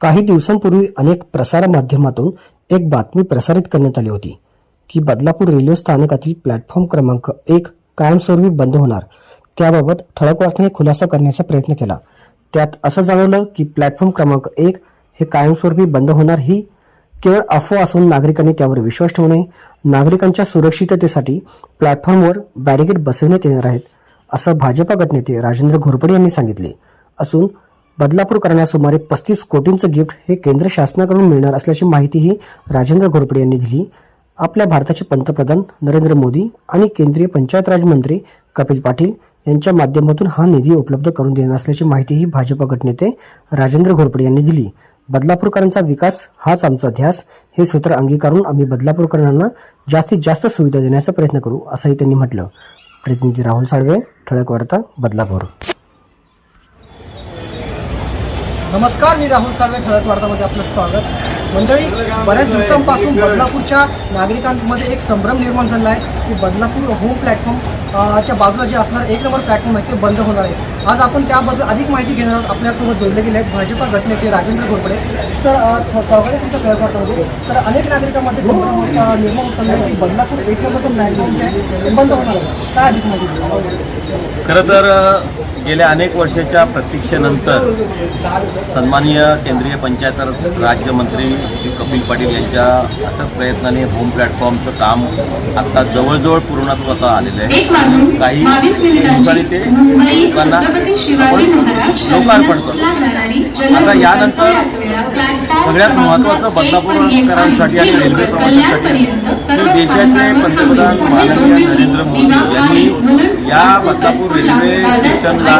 काही दिवसांपूर्वी अनेक प्रसारमाध्यमातून एक बातमी प्रसारित करण्यात आली होती की बदलापूर रेल्वे स्थानकातील प्लॅटफॉर्म क्रमांक एक कायमस्वरूपी बंद होणार. त्याबाबत ठळक वार्ताने खुलासा करण्याचा प्रयत्न केला. त्यात असं जाणवलं की प्लॅटफॉर्म क्रमांक एक हे कायमस्वरूपी बंद होणार ही केवळ अफवा असून नागरिकांनी त्यावर विश्वास ठेवू नये. नागरिकांच्या सुरक्षिततेसाठी प्लॅटफॉर्मवर बॅरिकेड बसवण्यात येणार आहेत असं भाजपा गटनेते राजेंद्र घोरपडे यांनी सांगितले. असून बदलापूरकरांना सुमारे पस्तीस कोटींचं गिफ्ट हे केंद्र शासनाकडून मिळणार असल्याची माहितीही राजेंद्र घोरपडे यांनी दिली. आपल्या भारताचे पंतप्रधान नरेंद्र मोदी आणि केंद्रीय पंचायत राज मंत्री कपिल पाटील यांच्या माध्यमातून हा निधी उपलब्ध करून देणार असल्याची माहितीही भाजपा गटनेते राजेंद्र घोरपडे यांनी दिली. बदलापूरकरांचा विकास हाच आमचा ध्यास हे सूत्र अंगीकारून आम्ही बदलापूरकरांना जास्तीत जास्त सुविधा देण्याचा प्रयत्न करू असंही त्यांनी म्हटलं. प्रतिनिधी राहुल साळवे ठळक वार्ता बदलापूर. नमस्कार मी राहुल साळवे ठळक वार्तामध्ये आपलं स्वागत. मंडळी बऱ्याच दिवसांपासून बदलापूरच्या नागरिकांमध्ये एक संभ्रम निर्माण झाला आहे की बदलापूर होम प्लॅटफॉर्म च्या बाजूला जे असणार एक नंबर प्लॅटफॉर्म आहे ते बंद होणार आहे. आज आपण त्याबद्दल अधिक माहिती घेणार आहोत. आपल्यासोबत जोडले गेले आहेत भाजपा गटनेते राजेंद्र घोरपडे. तर स्वागत आहे तुमच्या ठळक तर अनेक नागरिकांमध्ये संभ्रम निर्माण होत की बदलापूर एक नंबरचं प्लॅटफॉर्म जे आहे ते बंद होणार आहे. काय अधिक माहिती खरं तर गेल्या अनेक वर्षाच्या प्रतीक्षेनंतर सन्माननीय केंद्रीय पंचायत राज्यमंत्री श्री कपिल पाटील यांच्या अथक प्रयत्नाने होम प्लॅटफॉर्मचं काम आता जवळजवळ पूर्णत्वाचा आलेलं आहे. काही दिवसांनी ते लोकांना लोकार्पण करतो. आता यानंतर सगळ्यात महत्त्वाचं बदलापूरकरांसाठी आणि रेल्वे प्रवाशांसाठी की देशाचे पंतप्रधान माननीय नरेंद्र मोदी यांनी या बदलापूर रेल्वे स्टेशनला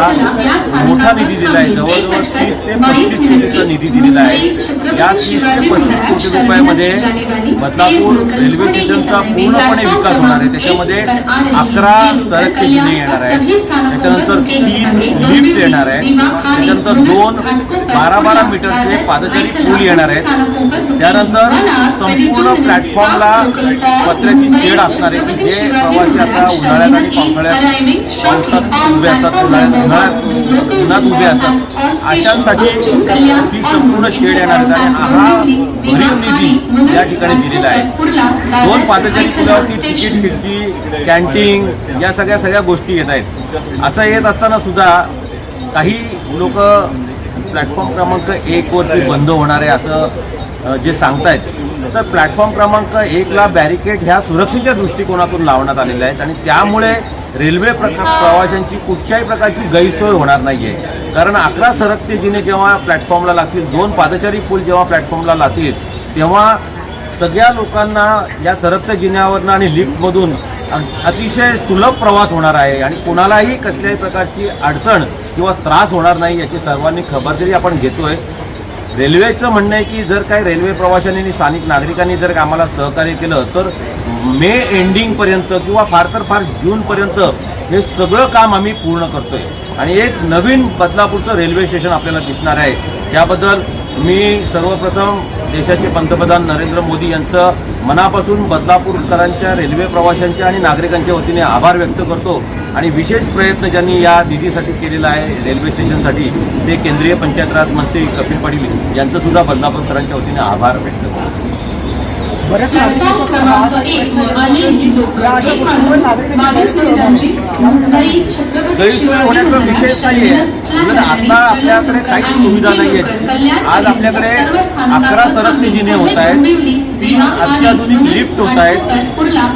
मोठा निधी दिला आहे जवळजवळ तीस ते पस्तीस कोटीचा निधी दिलेला आहे. या तीस ते पस्तीस कोटी रुपयामध्ये बदलापूर रेल्वे स्टेशनचा पूर्णपणे विकास होणार आहे. त्याच्यामध्ये अकरा सरकते जिने येणार आहे त्याच्यानंतर तीन लिफ्ट येणार आहे त्याच्यानंतर दोन बारा बारा मीटरचे पादचारी पूल येणार आहेत. त्यानंतर संपूर्ण प्लॅटफॉर्मला पत्र्याची शेड असणार आहे की जे प्रवासी आता उन्हाळ्यात आणि पावसाळ्यात पावसात उभे असतात उन्हाळ्यात उन्हात उभे असतात अशांसाठी ही संपूर्ण शेड येणार आणि हा भरीव निधी या ठिकाणी दिलेला आहे. दोन पादचारी पुलावरती तिकीट खिडकी कॅन्टीन या सगळ्या सगळ्या गोष्टी येत आहेत. असं येत असताना सुद्धा काही लोक प्लॅटफॉर्म क्रमांक एक वरती बंद होणार आहे असं जे सांगतायत. तर प्लॅटफॉर्म क्रमांक एकला बॅरिकेड ह्या सुरक्षेच्या दृष्टिकोनातून लावण्यात आलेल्या आहेत आणि त्यामुळे रेल्वे प्रका प्रवाशांची कुठच्याही प्रकारची गैरसोय होणार नाहीये. कारण अकरा सरकते जिने जेव्हा प्लॅटफॉर्मला लागतील दोन पादचारी पूल जेव्हा प्लॅटफॉर्मला लागतील तेव्हा सगळ्या लोकांना या सरकत्या जिन्यावरनं आणि लिफ्टमधून अतिशय सुलभ प्रवास होणार आहे आणि कोणालाही कसल्याही प्रकारची अडचण किंवा त्रास होणार नाही याची सर्वांनी खबरदारी आपण घेतोय. रेल्वेचं म्हणणं आहे की जर काही रेल्वे प्रवाशांनी आणि स्थानिक नागरिकांनी जर आम्हाला सहकार्य केलं तर मे एंडिंगपर्यंत किंवा फार तर फार जूनपर्यंत हे सगळं काम आम्ही पूर्ण करतोय. आणि एक नवीन बदलापूरचं रेल्वे स्टेशन आपल्याला दिसणार आहे. त्याबद्दल मी सर्वप्रथम देशाचे पंतप्रधान नरेंद्र मोदी यांचं मनापासून बदलापूरकरांच्या रेल्वे प्रवाशांच्या आणि नागरिकांच्या वतीने आभार व्यक्त करतो. आणि विशेष प्रयत्न ज्यांनी या निधीसाठी केलेला आहे रेल्वे स्टेशनसाठी ते केंद्रीय पंचायत राज मंत्री कपिल पाटील यांचं सुद्धा बदलापूरकरांच्या वतीने आभार व्यक्त करतो. बऱ्याच हा आहे गैरसोय होण्याचा विषय नाहीये. उलट आता आपल्याकडे काहीच सुविधा नाही आहेत आज आपल्याकडे अकरा सरकते जिने होत आहेत. तीन अत्याधुनिक लिफ्ट होत आहेत.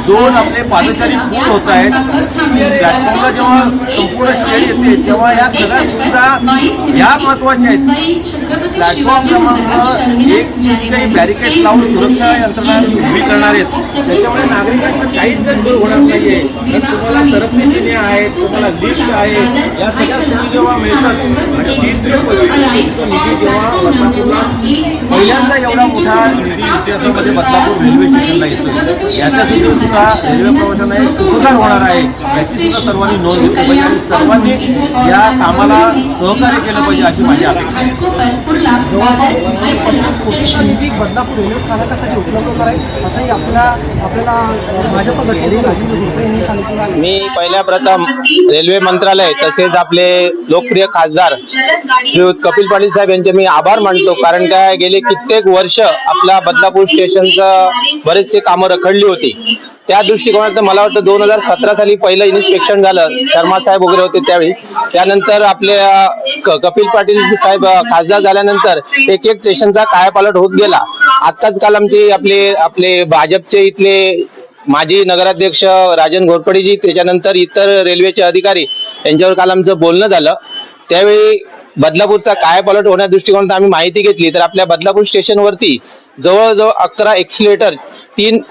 दोन आपले पादचारी पूल होत आहेत. प्लॅटफॉर्मला जेव्हा संपूर्ण शेड येते तेव्हा या सगळ्या सुविधा या महत्त्वाच्या आहेत. प्लॅटफॉर्म क्रमांक एक काही बॅरिकेड लावून सुरक्षा यंत्रणा उभी करणार आहेत. त्याच्यामुळे नागरिकांचं काहीच गैरसोय होणार नाहीये. तर तुम्हाला सरकते जिने आहेत तुम्हाला लिफ्ट आहे या सगळ्या सोयी जेव्हा मिळतात आणि तीस ते निधी जेव्हा बदलापूरला पहिल्यांदा एवढा मोठा निधी इतिहासामध्ये बदलापूर रेल्वे स्टेशनला येतो. याच्यासाठी सुद्धा रेल्वे प्रवाशांना एक उपकार होणार आहे. याची सुद्धा सर्वांनी नोंद घेतली पाहिजे आणि सर्वांनी या कामाला सहकार्य केलं पाहिजे अशी माझी अपेक्षा आहे. जवळपास जी बदलापूर रेल्वे स्थानकासाठी उपलब्ध करायची असंही आपल्या आपल्याला भाजप गटनेते यांनी सांगितलं मी पहिल्या प्रथम रेल्वे मंत्रालय तसेच आपले लोकप्रिय खासदार श्री कपिल पाटील साहेब यांचे मी आभार मानतो कारण काय गेले कित्येक वर्ष आपल्या बदलापूर स्टेशनचं बरेचसे कामं रखडली होती. त्या दृष्टिकोनातून मला वाटतं दोन हजार सतरा साली पहिलं इन्स्पेक्शन झालं. शर्मा साहेब वगैरे होते त्यावेळी. त्यानंतर आपले कपिल पाटील साहेब खासदार झाल्यानंतर एक एक स्टेशनचा कायापालट होत गेला. आत्ताच काल आमचे आपले आपले भाजपचे इथले माजी नगराध्यक्ष राजन घोरपडेजी त्याच्यानंतर इतर रेल्वेचे अधिकारी यांच्यावर काल आमचं बोलणं झालं. त्यावेळी बदलापूरचा कायापालट होण्या दृष्टिकोनात आम्ही माहिती घेतली. तर आपल्या बदलापूर स्टेशनवरती जवळजवळ अकरा एक्सिलेटर तीन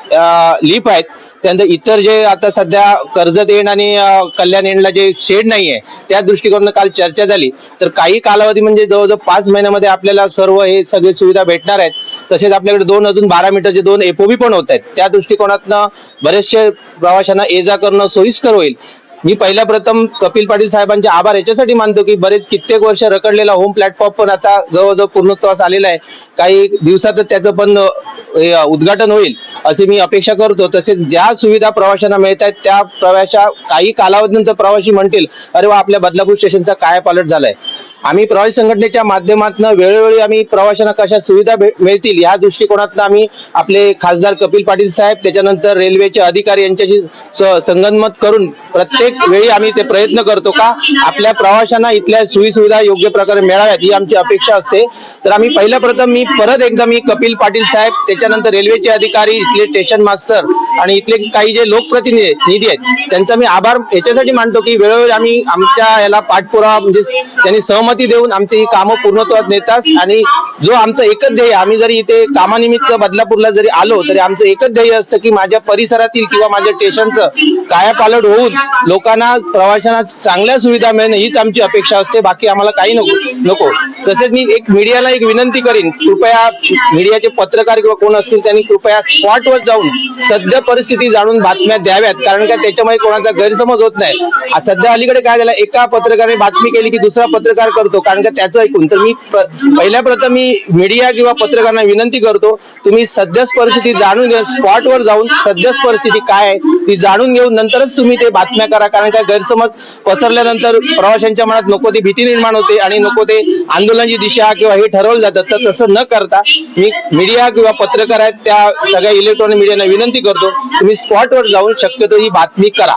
लिप आहेत. त्यानंतर इतर जे आता सध्या कर्जत एंड आणि कल्याण येणला जे शेड नाही आहे त्या दृष्टिकोनानं काल चर्चा झाली. तर काही कालावधी म्हणजे जवळजवळ पाच महिन्यामध्ये आपल्याला सर्व हे सगळे सुविधा भेटणार आहेत. तसेच आपल्याकडे दोन अजून बारा मीटरचे दोन एपओबी पण होत आहेत त्या दृष्टिकोनातनं बरेचसे प्रवाशांना ये जा करणं सोयीस्कर होईल. मी पहिल्या प्रथम कपिल पाटील साहेबांचे आभार याच्यासाठी मानतो की बरेच कित्येक वर्ष रखडलेला होम प्लॅटफॉर्म पण आता जवळजवळ पूर्णत्वास आलेला आहे. काही दिवसातच त्याचं पण उद्घाटन होईल अशी मी अपेक्षा करतो. तसेच ज्या सुविधा प्रवाशांना मिळत आहेत त्या प्रवाशा काही कालावधीनंतर प्रवाशी म्हणतील अरे वा आपल्या बदलापूर स्टेशनचा काय पालट झालाय? आम्ही प्रवासी संघटनेच्या माध्यमातून वेळोवेळी आम्ही प्रवाशांना कशा सुविधा मिळतील या दृष्टिकोनातून आम्ही आपले खासदार कपिल पाटील साहेब त्याच्यानंतर रेल्वेचे अधिकारी यांच्याशी संगनमत करून प्रत्येक वेळी आम्ही ते प्रयत्न करतो का आपल्या प्रवाशांना इथल्या सोयी सुविधा योग्य प्रकारे मिळाव्यात ही आमची अपेक्षा असते. तर आम्ही पहिल्या प्रथम मी परत एकदा मी कपिल पाटील साहेब त्याच्यानंतर रेल्वेचे अधिकारी इथले स्टेशन मास्तर आणि इथले काही जे लोकप्रतिनिधी आहेत- आहेत त्यांचा मी आभार याच्यासाठी मानतो की वेळोवेळी आम्ही आमच्या याला पाठपुरावा म्हणजे त्यांनी सहमती देऊन आमची ही कामं पूर्णत्वात नेतात आणि जो आमचं एकच ध्येय आम्ही जरी इथे कामानिमित्त बदलापूरला जरी आलो तरी आमचं एकच ध्येय असतं की माझ्या परिसरातील किंवा माझ्या स्टेशनचं कायापालट होऊन लोकांना प्रवाशांना चांगल्या सुविधा मिळणं हीच आमची अपेक्षा असते बाकी आम्हाला काही नको नको. तसेच मी एक मीडियाला एक विनंती करीन कृपया मीडियाचे पत्रकार किंवा कोण असतील त्यांनी कृपया स्पॉटवर जाऊन सध्या परिस्थिती जाणून बातम्या द्याव्यात कारण का त्याच्यामुळे कोणाचा गैरसमज होत नाही. सध्या अलीकडे काय झालं एका पत्रकाराने बातमी केली की दुसरा पत्रकार करतो कारण का त्याचं ऐकून. तर मी पहिल्या प्रथम मी मीडिया किंवा पत्रकारांना विनंती करतो तुम्ही सध्याच परिस्थिती जाणून घ्या स्पॉटवर जाऊन सध्याच परिस्थिती काय आहे ती जाणून घेऊन नंतरच तुम्ही ते बातम्या करा कारण का गैरसमज पसरल्यानंतर प्रवाशांच्या मनात नको ती भीती निर्माण होते आणि नको ते आंदोलनाची दिशा किंवा हे ठरवलं जातं. तर तसं न करता मी मीडिया किंवा पत्रकार आहेत त्या सगळ्या इलेक्ट्रॉनिक मीडियाना विनंती करतो तुम्ही स्पॉटवर जाऊन शक्यतो ही बातमी करा.